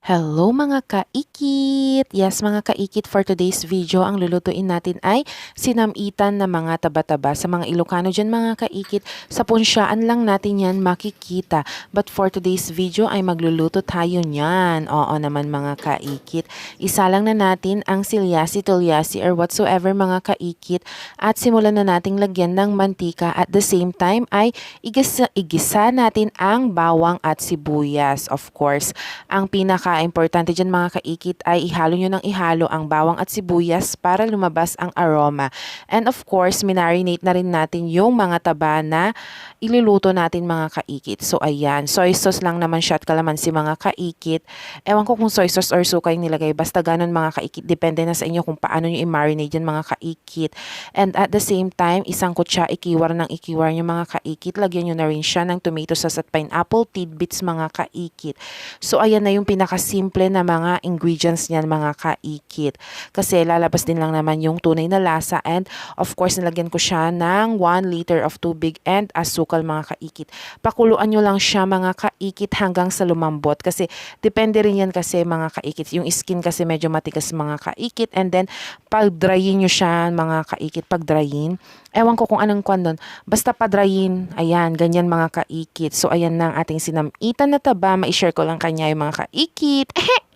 Hello mga kaikit! Yes mga kaikit, for today's video, ang lulutuin natin ay sinamitan na mga taba-taba. Sa mga Ilocano dyan mga kaikit, sa punsyaan lang natin yan makikita. But for today's video ay magluluto tayo niyan. Oo naman mga kaikit. Isa lang na natin ang silyasi, tulyasi or whatsoever mga kaikit at simulan na nating lagyan ng mantika. At the same time ay igisa, igisa natin ang bawang at sibuyas. Of course, ang pinaka importante dyan mga kaikit ay ihalo nyo ng ihalo ang bawang at sibuyas para lumabas ang aroma. And of course, minarinate na rin natin yung mga taba na iluluto natin mga kaikit. So ayan, soy sauce lang naman siya at kalamansi mga kaikit. Ewan ko kung soy sauce or suka yung nilagay. Basta ganun mga kaikit. Depende na sa inyo kung paano nyo i-marinate yan mga kaikit. And at the same time, isang kutsa ikiwar ng ikiwar nyo mga kaikit. Lagyan nyo na rin siya ng tomato sauce at pineapple tidbits mga kaikit. So ayan na yung pinakasimple na mga ingredients niyan mga kaikit. Kasi lalabas din lang naman yung tunay na lasa and of course nilagyan ko siya ng 1 liter of tubig and asukal mga kaikit. Pakuluan nyo lang siya mga kaikit hanggang sa lumambot kasi depende rin yan kasi mga kaikit. Yung skin kasi medyo matigas mga kaikit and then pag dryin nyo siya mga kaikit, pag dryin, ewan ko kung anong kwan doon. Basta padrayin, ayan, ganyan mga kaikit. So ayan na ating sinamitan na taba. Ma-share ko lang kanya yung mga kaikit. sakit. Ehe.